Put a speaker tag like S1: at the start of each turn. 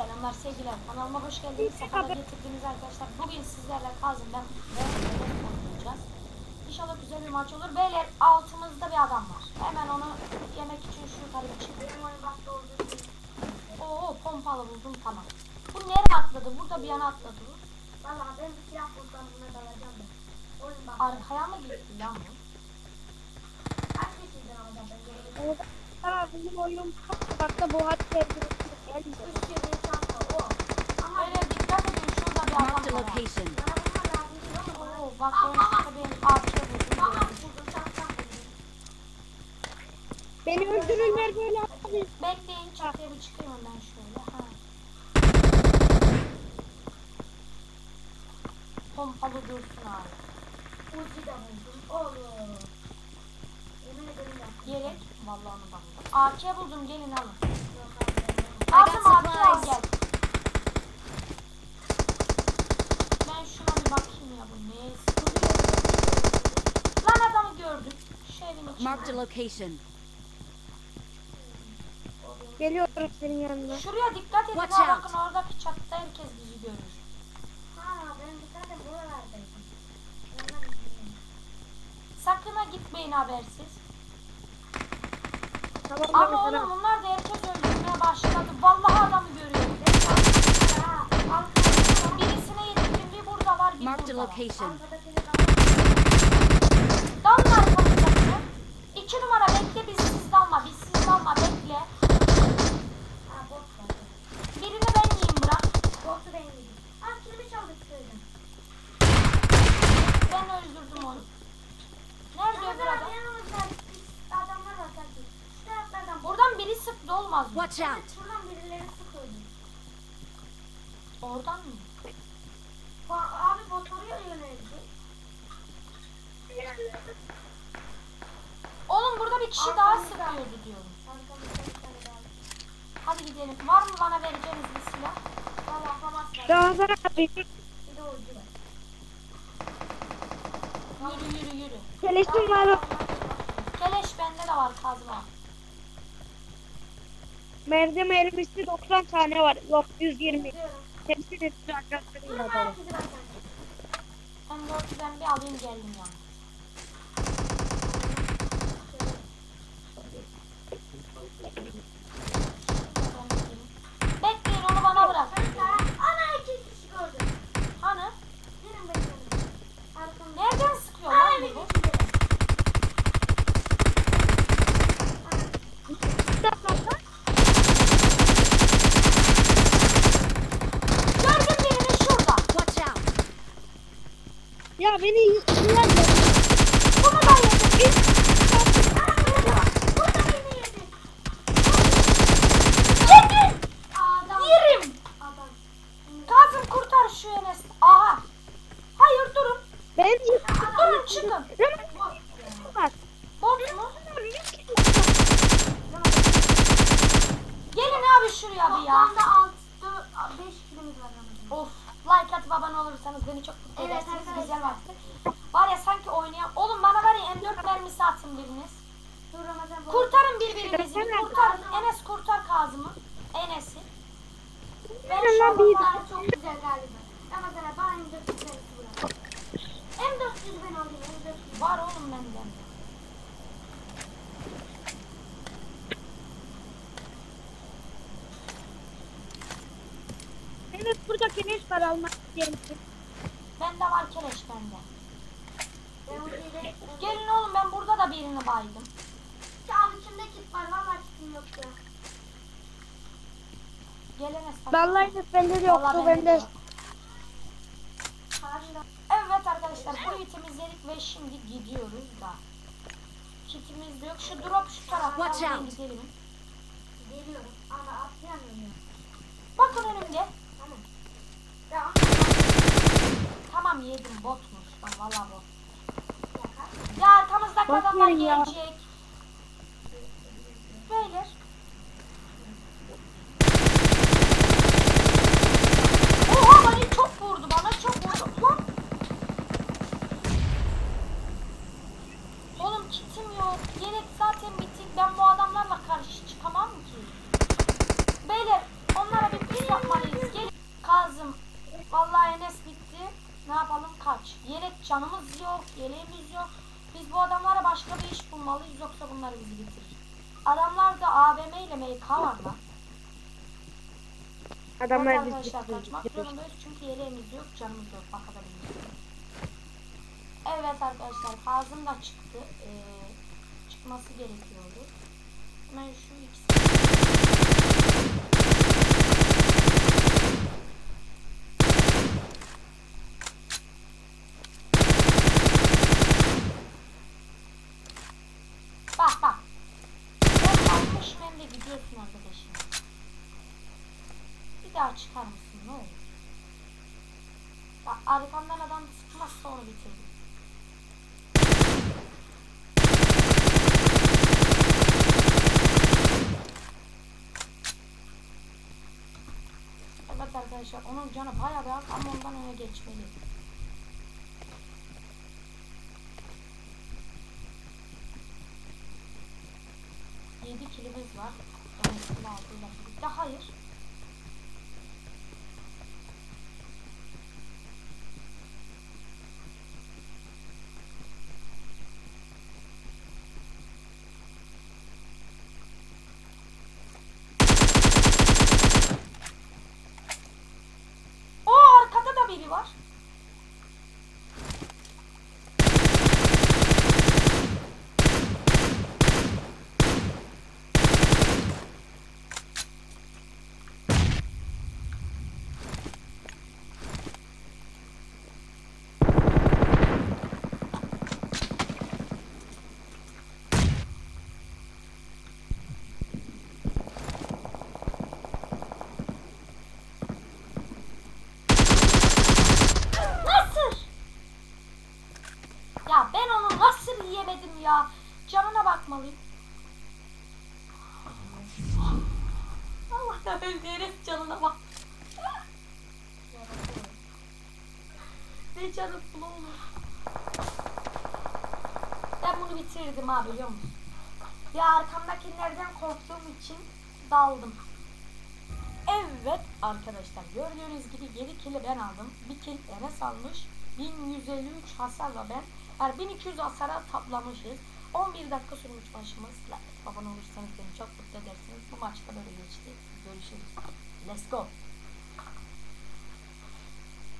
S1: Selamlar sevgiler kanalıma hoş geldiniz. Sefalar getirdiniz arkadaşlar. Bugün sizlerle Kazım ben ve Enes oynayacağız. İnşallah güzel bir maç olur. Beyler altımızda bir adam var. Hemen onu yemek için şu yukarıya çıkıyorum. Oo pompalı buldum tamam. Bu nereye atladı? Burada bir yana atladı bu.
S2: Valla ben bir silah bulsam buna dalacağım bak.
S1: Arkaya mı gitti lan bu?
S2: Kaç kişiydin orada ben.
S3: Tamam bizim oyun farklı bu hatta gelmiyor.
S2: Üç kere çanta o. Ama
S1: Beyler dikkat edin şurada bir
S4: Marked a
S1: adam var. ha.
S4: location.
S2: bana bunlar lazım değil ama bana.
S1: Oo bak ben şurada bir AK buldum.
S2: Tamam buldum çantam buldum.
S3: Beni öldürürler böyle abi.
S1: Bekleyin çatıya ben şöyle. Pompalı dursun abi.
S2: Uzi de buldum. Oğlum. Yemin ederim ya.
S1: Gerek. Vallahi onu buldum. AK buldum gelin alın.
S2: Yok abi,
S1: Aldım AK al gel. Ben şuna bir bakayım ya bu ne? Lan adamı gördüm. Şu evin
S4: Marked a
S1: içinde.
S4: location.
S3: Geliyorum senin yanına.
S1: Şuraya dikkat edin
S4: Watch
S1: ha
S4: out.
S1: bakın oradaki çatıda herkes bizi görür.
S2: Ha ben zaten buralardaydım. Ondan.
S1: Sakın ha gitmeyin habersiz.
S3: Tamam
S1: Ama oğlum
S3: sana.
S1: bunlar da herkes öldürmeye başladı. Vallahi adamı görüyorum.
S2: Ha.
S1: Birisine yetiştim bir burada var bir
S4: Marked a
S1: burada var.
S4: location.
S2: Arkadakini de
S1: Dalın arkamızdakine. İki numara bekle biz siz dalma. Biz siz dalma bekle.
S2: Ha bot var.
S1: Birini ben yiyeyim bırak.
S2: Botu ben yedim. Ha kilimi çaldık söyledim.
S1: Ben öldürdüm onu. Nerede öbür
S2: Yanımızda
S1: adam?
S2: yanımızda biz adamlar var sanki. Şu taraflardan bot.
S1: Buradan biri sıktı olmaz?
S4: Watch out.
S2: Şuradan birileri sıkıyordu.
S1: Oradan mı?
S2: Ba- Abi bot oraya yöneldi.
S1: Oğlum burada bir kişi daha sıkıyordu diyorum.
S2: Arkamızda bir tane daha.
S1: Hadi gidelim. Var mı bana vereceğiniz bir silah?
S2: Valla Hamas var.
S3: Ramazan abi.
S2: Bir de var.
S1: Yürü yürü yürü.
S3: Keleşim var.
S1: Keleş bende de var kazma.
S3: Merde mermisi 90 tane var. Yok 120.
S2: Gidiyorum.
S3: Hepsi de size arkadaşlarıyla
S2: Bunun
S3: dolu.
S2: ayak izi var sanki.
S1: Ben bir alayım geldim yani. Bekleyin onu bana bırak.
S2: Ana iki kişi gördüm.
S1: Hani?
S2: Gelin bekleyin. Arkamda.
S1: Nereden sıkıyor
S2: Ana
S1: lan
S2: evin
S1: bu?
S2: içinde.
S1: Gördüm birini şurada.
S4: Watch out.
S3: Ya beni yıktılar ya.
S1: Bunu da yedim.
S2: Burada beni yedi.
S1: Yedim.
S2: Adam.
S1: Yerim.
S2: Adam.
S1: Kazım kurtar şu Enes. Aha. Hayır durun.
S3: Ben yıktım.
S1: Durun çıkın.
S3: Ramazan var.
S1: Bot mu? Gelin abi şuraya bir ya.
S2: Toplamda 6, 5 kilomuz var Ramazan.
S1: Of. Like atıp abone olursanız beni çok mutlu
S2: Evet,
S1: edersiniz.
S2: arkadaşlar.
S1: Güzel vakti. Var ya sanki oynayan. Oğlum bana var ya M4 mermisi atın biriniz.
S2: Dur Ramazan.
S1: Kurtarın birbirinizi. bir Kurtarın. Enes kurtar Kazım'ı. Enes'i. Ben şu an
S2: Bunlar çok güzel galiba. Ramazan'a bana M4 güzel bırak. M400 ben alayım M400.
S1: Var oğlum benden.
S3: Evet burada keleş var almak isteyen.
S1: Bende var keleş bende. Gelin oğlum ben burada da birini baydım.
S2: Abi kit var. Valla kitim yok ya.
S1: Gel Enes bak.
S3: Vallahi de bende de yoktu bende.
S1: Evet arkadaşlar burayı temizledik ve şimdi gidiyoruz da. Kitimiz de yok. Şu drop şu taraftan
S4: Watch
S1: ben
S4: out.
S1: gidelim.
S2: Geliyorum. Ama atlayamıyorum ya.
S1: Bakın önümde.
S2: Tamam. Ya.
S1: Tamam yedim botmuş. Lan valla bot.
S2: Ya
S1: arkamızdaki
S3: Bot
S1: adamlar
S3: ya.
S1: gelecek. Beyler. Oha bana çok vurdu bana çok vurdu. Lan. Oğlum kitim yok. Yelek vallahi Enes bitti. Ne yapalım kaç. Yelek canımız yok, yeleğimiz yok. Biz bu adamlara başka bir iş bulmalıyız yoksa bunlar bizi bitirir. Adamlarda AVM ile MK var lan.
S3: Adamlar bizi bitiriyor.
S1: zorundayız çünkü yeleğimiz yok, canımız yok. Bak adamın Evet arkadaşlar Kazım da çıktı. Ee, çıkması gerekiyordu. Hemen şu ikisi. Bak bak. Ben almışım hem de gidiyorsun arkadaşım. Bir daha çıkar mısın ne olur? Bak arkamdan adam sıkmazsa onu bitiririm. Evet arkadaşlar onun canı bayağı bir ama ondan öne geçmeli. Yedi kilimiz var. Enes'in altıyla birlikte. Hayır. Ya ben onu nasıl yiyemedim ya? Canına bakmalıyım. Allah da öldü canına bak. ne canı pul olmuş. Ben bunu bitirdim ha biliyor musun? Ya arkamdakilerden korktuğum için daldım. Evet arkadaşlar gördüğünüz gibi 7 kill'i ben aldım. Bir kill Enes almış. 1153 hasarla ben. Yani 1200 hasara taplamışız. 11 dakika sürmüş maçımız. Like, abone olursanız beni çok mutlu edersiniz. Bu maçta böyle geçti. Görüşürüz. Let's go.